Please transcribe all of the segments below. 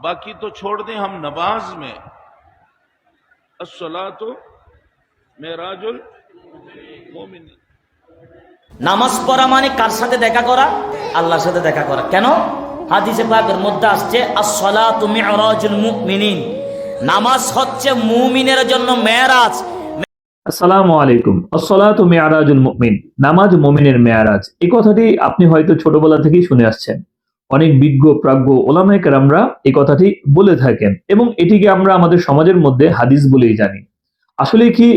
बाकी तो छोड़ दें हम नमाज में असला तो मेराजुल मोमिन নামাজ পড়া মানে কার সাথে দেখা করা আল্লাহর সাথে দেখা করা কেন হাদিসে পাকের মধ্যে আসছে আসসালাতু মিরাজুল মুমিনিন নামাজ হচ্ছে মুমিনের জন্য মেরাজ আসসালামু আলাইকুম আসসালাতু মিআরাজুল মুমিন নামাজ মুমিনের মেয়ারাজ এই কথাটি আপনি হয়তো ছোটবেলা থেকেই শুনে আসছেন অনেক বিজ্ঞ, প্রাজ্ঞ ওলামায়ে আমরা এই কথাটি বলে থাকেন এবং এটিকে আমরা আমাদের সমাজের মধ্যে হাদিস বলেই জানি। আসলে কি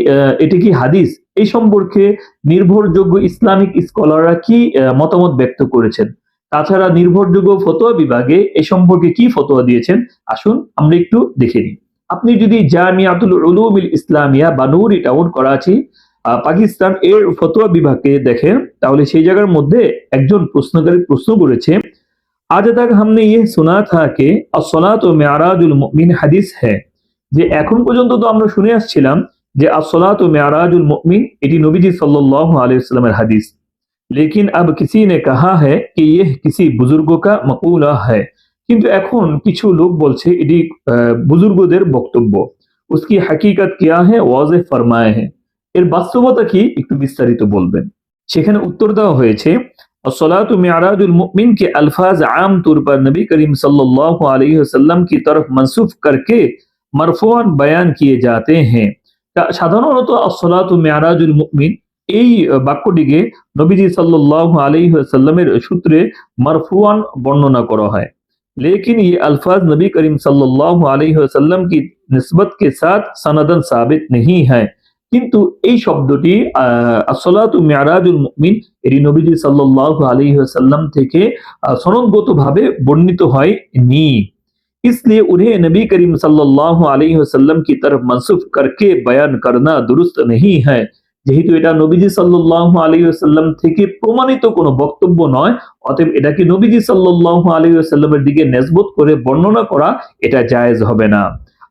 এটি কি হাদিস? এই সম্পর্কে নির্ভরযোগ্য ইসলামিক স্কলাররা কি মতামত ব্যক্ত করেছেন? তাছাড়া নির্ভরযোগ্য ফতোয়া বিভাগে এ সম্পর্কে কি ফতোয়া দিয়েছেন? আসুন আমরা একটু দেখে নিই। আপনি যদি জামিয়াতুল উলুমিল ইসলামিয়া বা নুরি টাউন, করাচি পাকিস্তান এর ফতোয়া বিভাগকে দেখেন, তাহলে সেই জায়গার মধ্যে একজন প্রশ্নকারী প্রশ্ন করেছে আজ তক हमने ये सुना था कि আসসালাত ও মেয়ারাজুল মুমিন হাদিস হ্যাঁ যে এখন পর্যন্ত তো আমরা শুনে আসছিলাম যে আসসালাত ও মেয়ারাজুল মুমিন এটি নবীজি সাল্লাল্লাহু আলাইহি ওয়াসাল্লামের হাদিস लेकिन अब किसी ने कहा है कि यह किसी बुजुर्गों का मकूला है কিন্তু এখন কিছু লোক বলছে এটি আহ, বুজুর্গদের বক্তব্য उसकी हकीकत क्या है ওয়াজে ফরমায়ে হ্যাঁ এর বাস্তবতা কি একটু বিস্তারিত বলবেন সেখানে উত্তর দেওয়া হয়েছে اور صلاۃ معراج المؤمن کے الفاظ عام طور پر نبی کریم صلی اللہ علیہ وسلم کی طرف منسوخ کر کے مرفوع بیان کیے جاتے ہیں۔ সাধারণত আসসালাতু মিআরাজুল মুমিন এই বাক্যটিকে নবীজি সাল্লাল্লাহু আলাইহি ওয়াসাল্লামের সূত্রে মারফুয়ান বর্ণনা করা হয় لیکن یہ الفاظ نبی کریم صلی اللہ علیہ وسلم کی نسبت کے ساتھ سندن ثابت نہیں ہیں۔ কিন্তু এই শব্দটি আহ, আসসালাতু মিয়ারাজুল মুমিন এটি নবীজি সাল্লাল্লাহু আলাইহি ওয়াসাল্লাম থেকে আহ, সনদগতভাবে বর্ণিত হয়নি इसलिए उन्हें नबी करीम सल्लल्लाहु अलैहि वसल्लम की तरफ मंसूब करके बयान करना दुरुस्त नहीं है যেহেতু এটা নবীজি সাল্লাল্লাহু আলাইহি ওয়াসাল্লাম থেকে প্রমাণিত কোনো বক্তব্য নয় অতএব এটাকে নবীজি সাল্লাল্লাহু আলাইহি ওয়াসাল্লামের দিকে নেসবত করে বর্ণনা করা এটা জায়েজ হবে না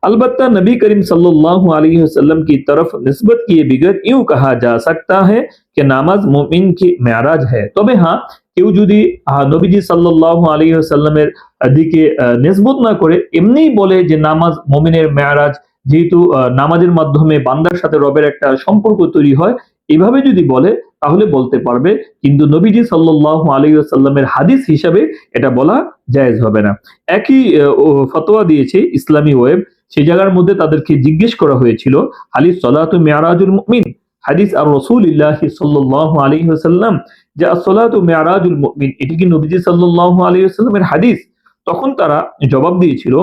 अलबत्ता नबी करीम सल्लल्लाहु अलैहि वसल्लम की तरफ निस्बत किए बिगर यूं कहा जा सकता है कि नामाज मुमिन की मेराज है তবে হ্যাঁ কেউ যদি আহ, নবীজি সাল্লাল্লাহু আলাইহি ওয়াসাল্লামের দিকে আহ, নিসবত না করে এমনিই বলে যে নামাজ মুমিনের মেয়ারাজ যেহেতু আহ, নামাজের মাধ্যমে বান্দার সাথে রবের একটা সম্পর্ক তৈরি হয় এভাবে যদি বলে তাহলে বলতে পারবে কিন্তু নবীজি সাল্লাল্লাহু আলাইহি ওয়াসাল্লামের হাদিস হিসাবে এটা বলা জায়েজ হবে না একই আহ, ও ফতোয়া দিয়েছে ইসলামী ওয়েব সেই জায়গার মধ্যে তাদেরকে জিজ্ঞেস করা হয়েছিল হালি সলাতু মেয়ারাজুল মুমিন হাদিস আর রসুলিল্লাহ সাল্লাল্লাহু আলাইহি ওয়াসাল্লাম যে আসসালাতু মেয়ারাজুল মুমিন এটি কি নবীজি সাল্লাল্লাহু আলাইহি ওয়াসাল্লামের হাদিস তখন তারা জবাব দিয়েছিল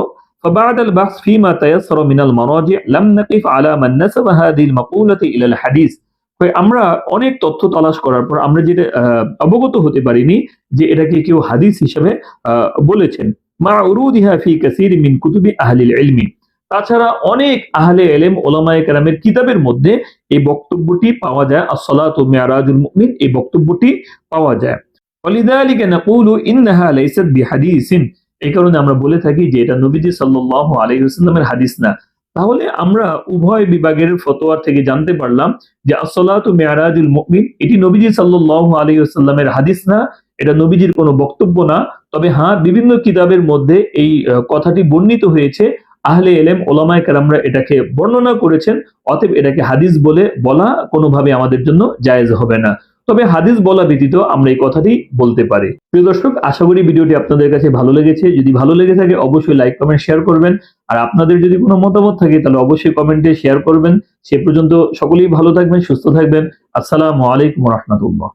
فبعد البحث فيما تيسر من المراجع لم نقف على من نسب هذه المقولة إلى الحديث তো আমরা অনেক তথ্য তালাশ করার পর আমরা যেটা আহ, অবগত হতে পারিনি যে এটাকে কেউ হাদিস হিসেবে আহ, বলেছেন মা উরুদিহা ফি কাসীর মিন কুতুবি আহলিল ইলমি তাছাড়া অনেক আহলে এলেম ওলামায় কালামের কিতাবের মধ্যে এই বক্তব্যটি পাওয়া যায় আসলাত মেয়ারাজুল মুমিন এই বক্তব্যটি পাওয়া যায়। আমরা বলে থাকি যে এটা নবীজি হাদিস না। তাহলে আমরা উভয় বিভাগের ফতোয়ার থেকে জানতে পারলাম যে আসলাত মেয়ারাজুল মুমিন এটি নবীজি সাল্লাল্লাহু আলাইহি হাদিস না, এটা নবীজির কোনো বক্তব্য না। তবে হ্যাঁ বিভিন্ন কিতাবের মধ্যে এই কথাটি বর্ণিত হয়েছে। আহলে এলেম ওলামায়ে কেরামরা এটাকে বর্ণনা করেছেন, অতএব এটাকে হাদিস বলে বলা কোনোভাবে আমাদের জন্য জায়েজ হবে না। তবে হাদিস বলা ব্যতীত আমরা এই কথাটি বলতে পারি। প্রিয় দর্শক, আশা করি ভিডিওটি আপনাদের কাছে ভালো লেগেছে। যদি ভালো লেগে থাকে, অবশ্যই লাইক, কমেন্ট, শেয়ার করবেন। আর আপনাদের যদি কোনো মতামত থাকে, তাহলে অবশ্যই কমেন্টে শেয়ার করবেন। সে পর্যন্ত সকলেই ভালো থাকবেন, সুস্থ থাকবেন। আসসালামু আলাইকুম রহমতুল্লাহ।